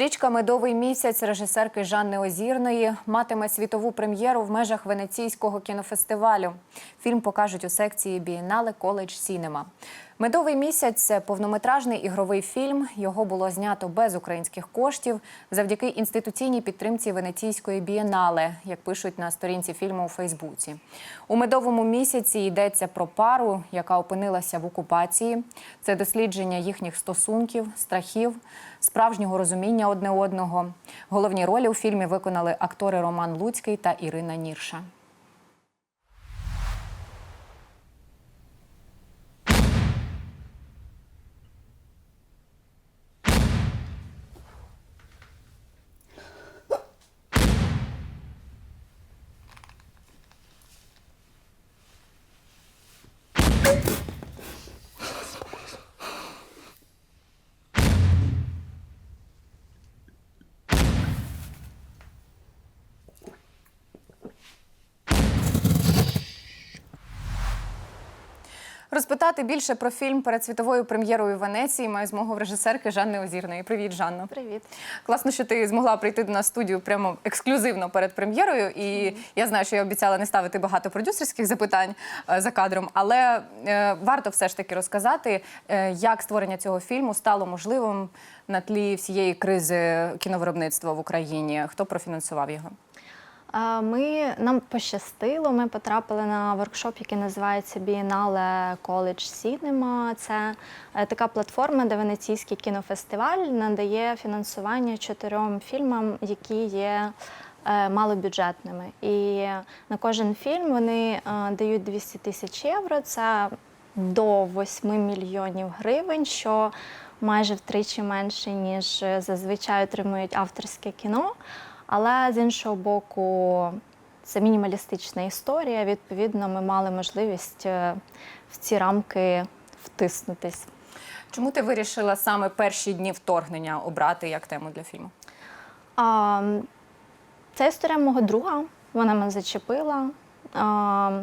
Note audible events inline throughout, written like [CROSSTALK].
Стрічка Медовий місяць режисерки Жанни Озірної матиме світову прем'єру в межах Венеційського кінофестивалю. Фільм покажуть у секції Бієнале Коледж Сінема. Медовий місяць це повнометражний ігровий фільм. Його було знято без українських коштів завдяки інституційній підтримці Венеційської бієнале, як пишуть на сторінці фільму у Фейсбуці. У медовому місяці йдеться про пару, яка опинилася в окупації. Це дослідження їхніх стосунків, страхів, справжнього розуміння одне одного. Головні ролі у фільмі виконали актори Роман Луцький та Ірина Нірша. Розпитати більше про фільм перед світовою прем'єрою Венеції маю змогу в режисерки Жанни Озірної. Привіт, Жанно. Привіт. Класно, що ти змогла прийти до нас в студію прямо ексклюзивно перед прем'єрою. І я знаю, що я обіцяла не ставити багато продюсерських запитань е, за кадром, але е, варто все ж таки розказати, е, як створення цього фільму стало можливим на тлі всієї кризи кіновиробництва в Україні. Хто профінансував його? Ми нам пощастило. Ми потрапили на воркшоп, який називається Biennale College Cinema. Це е, така платформа, де Венеційський кінофестиваль надає фінансування чотирьом фільмам, які є е, малобюджетними. І на кожен фільм вони е, дають 200 тисяч євро. Це до 8 мільйонів гривень, що майже втричі менше, ніж зазвичай отримують авторське кіно. Але з іншого боку, це мінімалістична історія. Відповідно, ми мали можливість е, в ці рамки втиснутись. Чому ти вирішила саме перші дні вторгнення обрати як тему для фільму? А, Це історія мого друга, вона мене зачепила. А,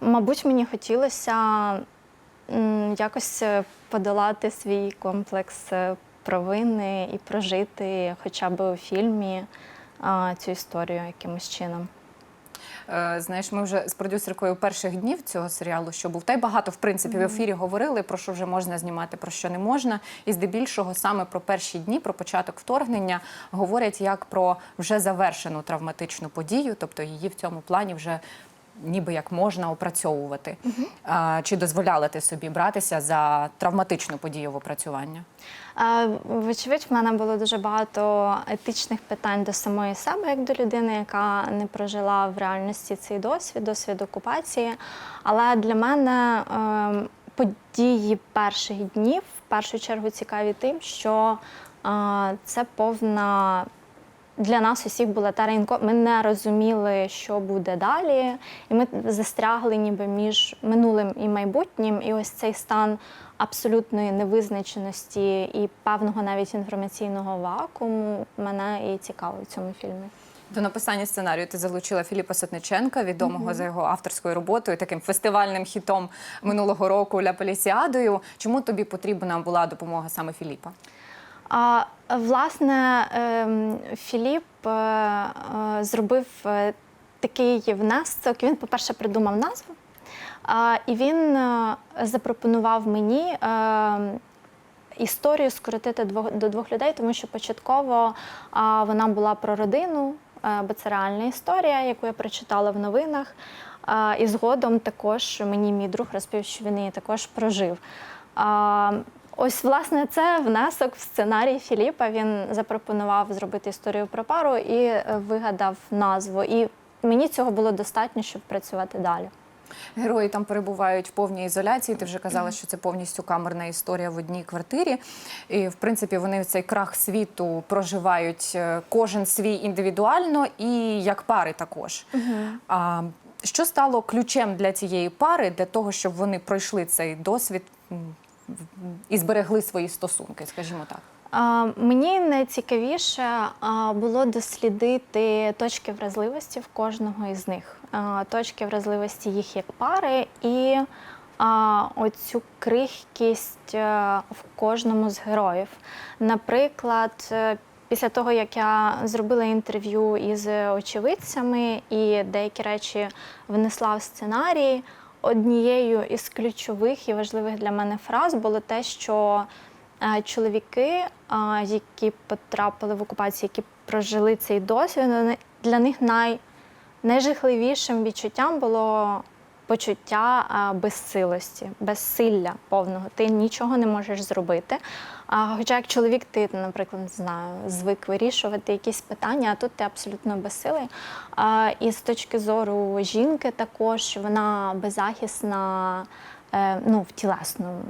Мабуть, мені хотілося якось е, подолати свій комплекс е, провини і прожити хоча б у фільмі цю історію якимось чином. Е, Знаєш, ми вже з продюсеркою перших днів цього серіалу, що був, та й багато в принципі в ефірі говорили про що вже можна знімати, про що не можна. І здебільшого саме про перші дні, про початок вторгнення говорять як про вже завершену травматичну подію, тобто її в цьому плані вже. Ніби як можна опрацьовувати. А, чи дозволяла ти собі братися за травматичну подію в опрацювання? Вочевидь, в мене було дуже багато етичних питань до самої себе, як до людини, яка не прожила в реальності цей досвід, досвід окупації. Але для мене е, події перших днів в першу чергу цікаві тим, що е, це повна. Для нас усіх була та рейнко. Ми не розуміли, що буде далі, і ми застрягли ніби між минулим і майбутнім. І ось цей стан абсолютної невизначеності і певного навіть інформаційного вакууму мене і цікавив в цьому фільмі. До написання сценарію ти залучила Філіпа Сотниченка, відомого за його авторською роботою, таким фестивальним хітом минулого року Ля Полісіадою. Чому тобі потрібна була допомога саме Філіпа? А власне ем, Філіп е, е, зробив е, такий внесок. Він, по-перше, придумав назву, і він запропонував мені. е, Історію скоротити до двох людей, тому що початково а, вона була про родину, е, бо це реальна історія, яку я прочитала в новинах. А, і згодом також мені мій друг розповів, що він її також прожив. А, ось, власне, це внесок в сценарій Філіпа. Він запропонував зробити історію про пару і е, вигадав назву. І мені цього було достатньо, щоб працювати далі. Герої там перебувають в повній ізоляції. Ти вже казала, що це повністю камерна історія в одній квартирі. І в принципі вони цей крах світу проживають е, кожен свій індивідуально і як пари також. А, що стало ключем для цієї пари, для того, щоб вони пройшли цей досвід в- і зберегли свої стосунки, скажімо так? Мені найцікавіше було дослідити точки вразливості в кожного із них, точки вразливості їх як пари, і оцю крихкість е, в кожному з героїв. Наприклад, е, після того, як я зробила інтерв'ю із очевидцями і деякі речі внесла в сценарій, однією із ключових і важливих для мене фраз було те, що е, чоловіки, е, які потрапили в окупацію, які прожили цей досвід, для них най, найжахливішим відчуттям було почуття безсилості, безсилля повного. Ти нічого не можеш зробити. А, хоча як чоловік, ти, наприклад, не знаю, звик вирішувати якісь питання, а тут ти абсолютно безсилий. А, і з точки зору жінки також вона беззахисна. е, Ну, в тілесному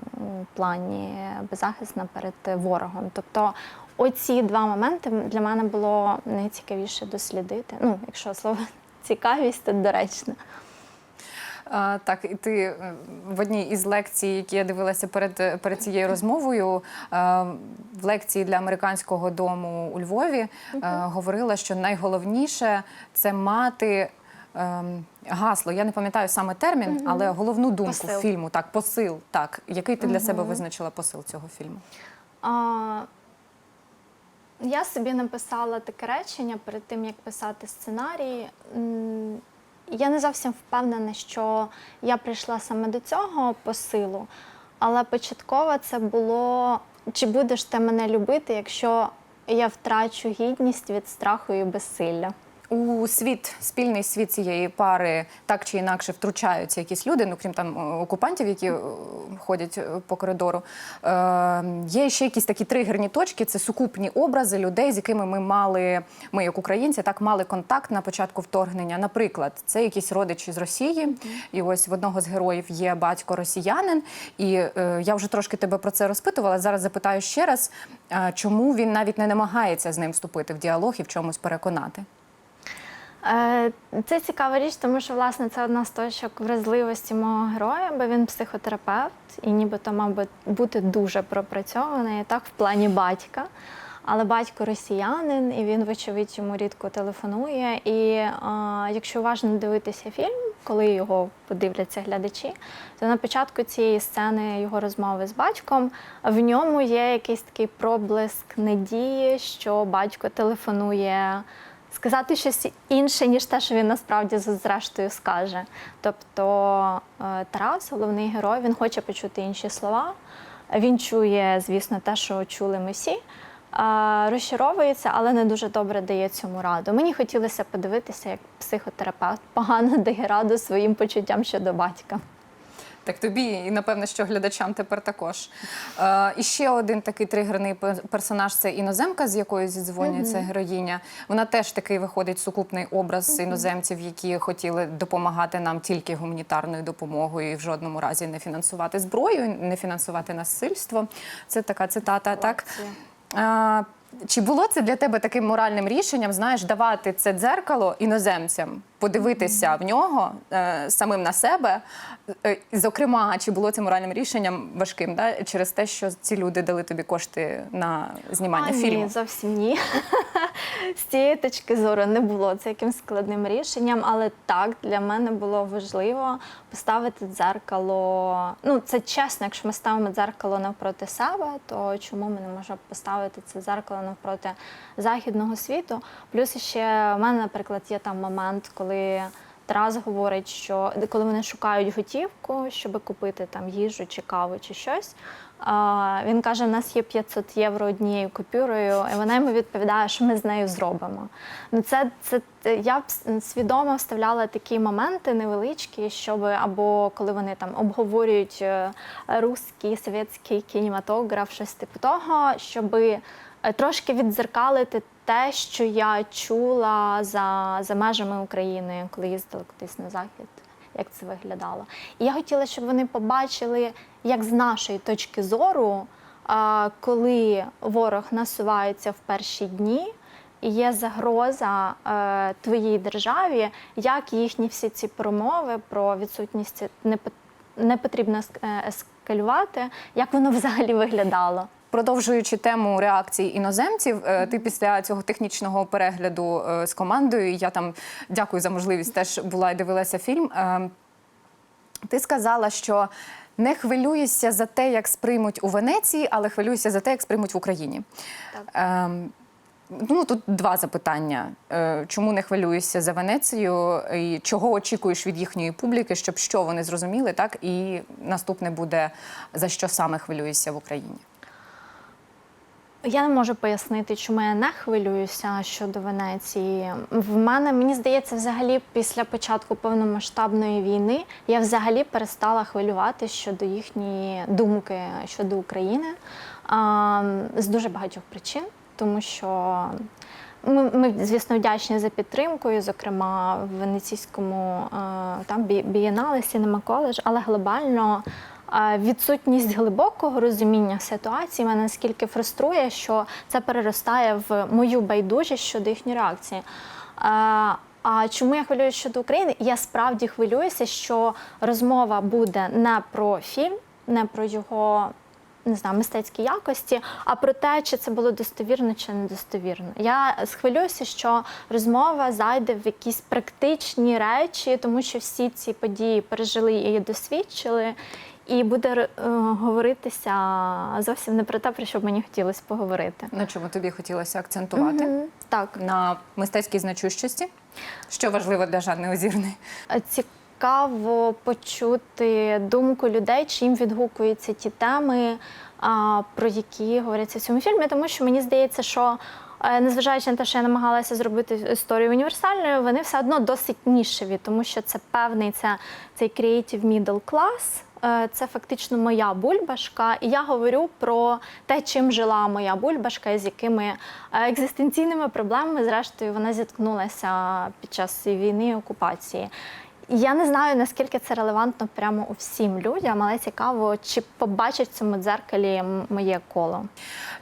плані беззахисна перед ворогом. Тобто оці два моменти для мене було найцікавіше дослідити. Ну, якщо слово [LAUGHS] цікавість, то доречно. Так, і ти в одній із лекцій, які я дивилася перед, перед цією розмовою, в лекції для американського дому у Львові е, говорила, що найголовніше це мати. ем, Гасло, я не пам'ятаю саме термін, але головну думку Посил. фільму, так, посил. Так, який ти для себе визначила посил цього фільму? А, я собі написала таке речення перед тим, як писати сценарій. Я не зовсім впевнена, що я прийшла саме до цього посилу, але початково це було чи будеш ти мене любити, якщо я втрачу гідність від страху і безсилля. У світ, спільний світ цієї пари так чи інакше втручаються якісь люди, ну крім там е, окупантів, які е, ходять е, по коридору. Е, є ще якісь такі тригерні точки. Це сукупні образи людей, з якими ми мали, ми як українці, так мали контакт на початку вторгнення. Наприклад, це якісь родичі з Росії, і ось в одного з героїв є батько росіянин. І е, я вже трошки тебе про це розпитувала. Зараз запитаю ще раз, е, чому він навіть не намагається з ним вступити в діалог і в чомусь переконати. Е, Це цікава річ, тому що власне це одна з точок вразливості мого героя, бо він психотерапевт і нібито мав би бути дуже пропрацьований так в плані батька. Але батько росіянин, і він, вочевидь, йому рідко телефонує. І а, якщо уважно дивитися фільм, коли його подивляться глядачі, то на початку цієї сцени його розмови з батьком в ньому є якийсь такий проблиск надії, що батько телефонує сказати щось інше, ніж те, що він насправді зрештою скаже. Тобто е, Тарас, головний герой, він хоче почути інші слова. Він чує, звісно, те, що чули ми всі. е, Розчаровується, але не дуже добре дає цьому раду. Мені хотілося подивитися, як психотерапевт погано дає раду своїм почуттям щодо батька. Так тобі і напевно, що глядачам тепер також. Е, і ще один такий тригерний пер- персонаж це іноземка, з якою зідзвонюється героїня. Вона теж такий виходить сукупний образ іноземців, які хотіли допомагати нам тільки гуманітарною допомогою і в жодному разі не фінансувати зброю, не фінансувати насильство. Це така цитата. Так Е, чи було це для тебе таким моральним рішенням, знаєш, давати це дзеркало іноземцям, подивитися в нього е, самим на себе? Е, зокрема, чи було це моральним рішенням важким, да? через те, що ці люди дали тобі кошти на знімання а, фільму? Ні, зовсім ні. [LAUGHS] З цієї точки зору не було це якимсь складним рішенням, але так для мене було важливо поставити дзеркало. Ну, це чесно, якщо ми ставимо дзеркало навпроти себе, то чому ми не можемо поставити це дзеркало навпроти західного світу? Плюс ще в мене, наприклад, є там момент, коли. Тарас говорить, що коли вони шукають готівку, щоб купити там їжу чи каву чи щось, він каже: у нас є 500 євро однією купюрою, і вона йому відповідає, що ми з нею зробимо. Ну, це, це я свідомо вставляла такі моменти невеличкі, щоб або коли вони там обговорюють е, русський, совєтський кінематограф, щось типу того, щоби трошки віддзеркалити те, що я чула за, за межами України, коли їздила кудись на захід, як це виглядало. І я хотіла, щоб вони побачили, як з нашої точки зору, коли ворог насувається в перші дні. І є загроза е, твоїй державі, як їхні всі ці промови про відсутність не, не потрібно е, ескалювати, як воно взагалі виглядало. Продовжуючи тему реакцій іноземців, е, ти після цього технічного перегляду е, з командою, я там дякую за можливість, теж була і дивилася фільм. е, Ти сказала, що не хвилюєшся за те, як сприймуть у Венеції, але хвилюєшся за те, як сприймуть в Україні. Так. Ну тут два запитання: чому не хвилюєшся за Венецію, і чого очікуєш від їхньої публіки, щоб що вони зрозуміли, так? І наступне буде за що саме хвилюєшся в Україні. Я не можу пояснити, чому я не хвилююся щодо Венеції. В мене мені здається, взагалі після початку повномасштабної війни я взагалі перестала хвилювати щодо їхньої думки щодо України а, з дуже багатьох причин, тому що. Ми, ми, звісно, вдячні за підтримку, і, зокрема, в венеційському е, там бі- бієнале, Cinema College, але глобально відсутність глибокого розуміння ситуації мене наскільки фруструє, що це переростає в мою байдужість щодо їхньої реакції. А чому я хвилююся щодо України? Я справді хвилююся, що розмова буде не про фільм, не про його не знаю, мистецькі якості, а про те, чи це було достовірно чи недостовірно. Я схвилююся, що розмова зайде в якісь практичні речі, тому що всі ці події пережили і досвідчили. І буде е, говоритися зовсім не про те, про що б мені хотілося поговорити. На чому тобі хотілося акцентувати? Мгм. Так, На мистецькій значущості, що важливо для Жанни Озірної. цікаво почути думку людей, чи їм відгукуються ті теми, про які говоряться в цьому фільмі, тому що мені здається, що. е, Незважаючи на те, що я намагалася зробити історію універсальною, вони все одно досить нішеві, тому що це певний це, цей creative middle class, е, це фактично моя бульбашка. І я говорю про те, чим жила моя бульбашка, і з якими е, екзистенційними проблемами, зрештою, вона зіткнулася під час війни і окупації. Я не знаю, наскільки це релевантно прямо у всім людям, але цікаво, чи побачить в цьому дзеркалі моє коло.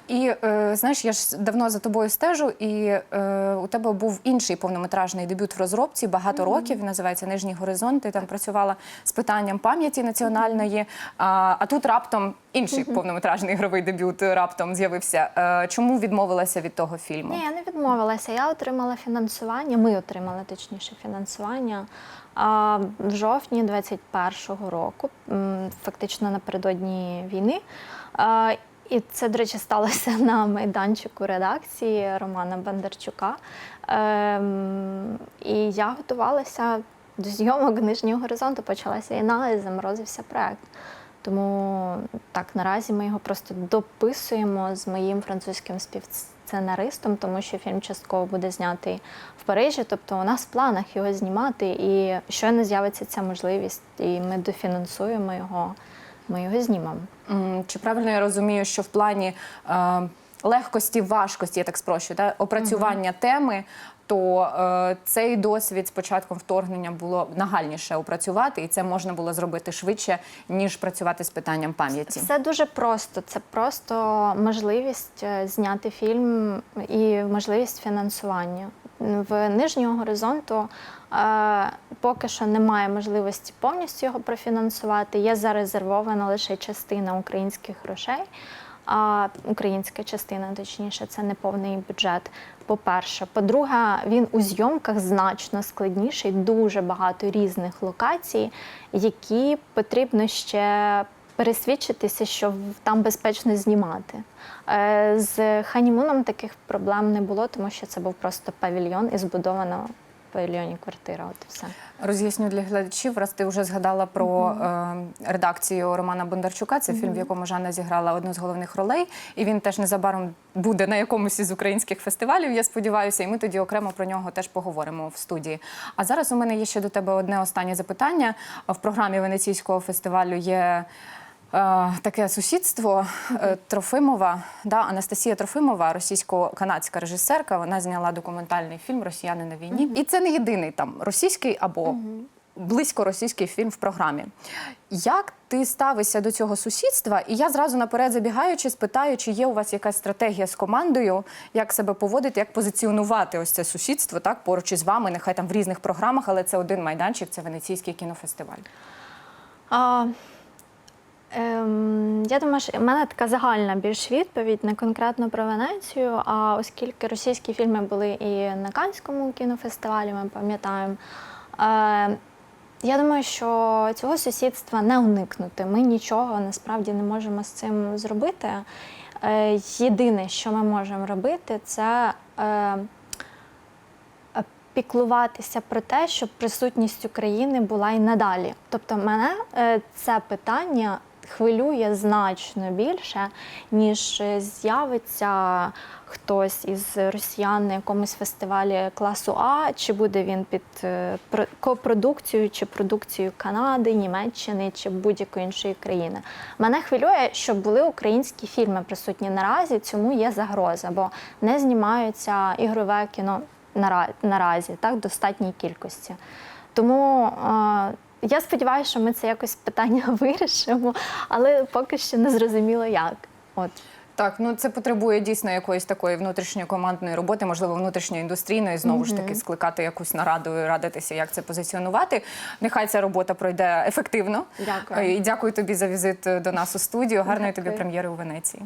І е, знаєш, я ж давно за тобою стежу, і е, у тебе був інший повнометражний дебют в розробці багато років. Він називається Нижні горизонти. Там працювала з питанням пам'яті національної. А, а тут раптом інший повнометражний ігровий дебют раптом з'явився. Е, чому відмовилася від того фільму? Ні, я не відмовилася. Я отримала фінансування. Ми отримали точніше фінансування а, в жовтні 21-го року, фактично напередодні війни. І це, до речі, сталося [LAUGHS] на майданчику редакції Романа Бондарчука. Ем, І я готувалася до зйомок нижнього горизонту, почалася війна і заморозився проект. Тому так наразі ми його просто дописуємо з моїм французьким співсценаристом, тому що фільм частково буде знятий в Парижі. Тобто у нас в планах його знімати, і щойно з'явиться ця можливість, і ми дофінансуємо його. Ми його знімемо. Чи правильно я розумію, що в плані е, легкості, важкості, я так спрощую, та, опрацювання теми, то е, цей досвід з початком вторгнення було нагальніше опрацювати, і це можна було зробити швидше, ніж працювати з питанням пам'яті. Все дуже просто. Це просто можливість е, зняти фільм і можливість фінансування. В нижнього горизонту е, поки що немає можливості повністю його профінансувати. Є зарезервована лише частина українських грошей. А українська частина, точніше, це не повний бюджет. По-перше, по-друге, він у зйомках значно складніший, дуже багато різних локацій, які потрібно ще пересвідчитися, що там безпечно знімати. Е, З ханімуном таких проблем не було, тому що це був просто павільйон і збудована в павільйоні квартира. От і все. Роз'ясню для глядачів, раз ти вже згадала про е, редакцію Романа Бондарчука. Це фільм, в якому Жанна зіграла одну з головних ролей, і він теж незабаром буде на якомусь із українських фестивалів. Я сподіваюся, і ми тоді окремо про нього теж поговоримо в студії. А зараз у мене є ще до тебе одне останнє запитання. В програмі Венеційського фестивалю є. Е, Таке сусідство е, Трофимова, да, Анастасія Трофимова, російсько-канадська режисерка. Вона зняла документальний фільм Росіяни на війні. І це не єдиний там російський або близько російський фільм в програмі. Як ти ставишся до цього сусідства? І я зразу наперед забігаючи, спитаю, чи є у вас якась стратегія з командою, як себе поводити, як позиціонувати ось це сусідство так поруч із вами, нехай там в різних програмах, але це один майданчик, це Венеційський кінофестиваль. А, ем, я думаю, що в мене така загальна більш відповідь, не конкретно про Венецію, а оскільки російські фільми були і на Канському кінофестивалі, ми пам'ятаємо. Е, Я думаю, що цього сусідства не уникнути. Ми нічого насправді не можемо з цим зробити. Е, Єдине, що ми можемо робити, це е, е, піклуватися про те, щоб присутність України була і надалі. Тобто, мене е, це питання хвилює значно більше, ніж з'явиться хтось із росіян на якомусь фестивалі класу А, чи буде він під е, копродукцією чи продукцією Канади, Німеччини чи будь-якої іншої країни. Мене хвилює, щоб були українські фільми присутні наразі. Цьому є загроза, бо не знімаються ігрове кіно наразі, так, в достатній кількості. Тому е, я сподіваюся, що ми це якось питання [LAUGHS] вирішимо, але поки що не зрозуміло як. От. Так, ну це потребує дійсно якоїсь такої внутрішньої командної роботи, можливо, внутрішньої індустрійної, знову ж таки, скликати якусь нараду і радитися, як це позиціонувати. Нехай ця робота пройде ефективно. Дякую. Е, І дякую тобі за візит до нас у студію. Гарної тобі прем'єри у Венеції.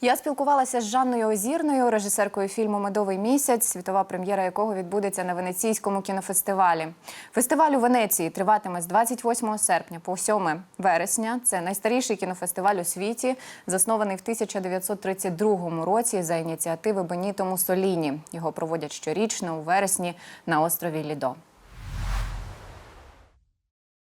Я спілкувалася з Жанною Озірною, режисеркою фільму Медовий місяць, світова прем'єра якого відбудеться на Венеційському кінофестивалі. Фестиваль у Венеції триватиме з 28 серпня по 7 вересня. Це найстаріший кінофестиваль у світі, заснований в 1932 році за ініціативи Беніто Муссоліні. Його проводять щорічно у вересні на острові Лідо.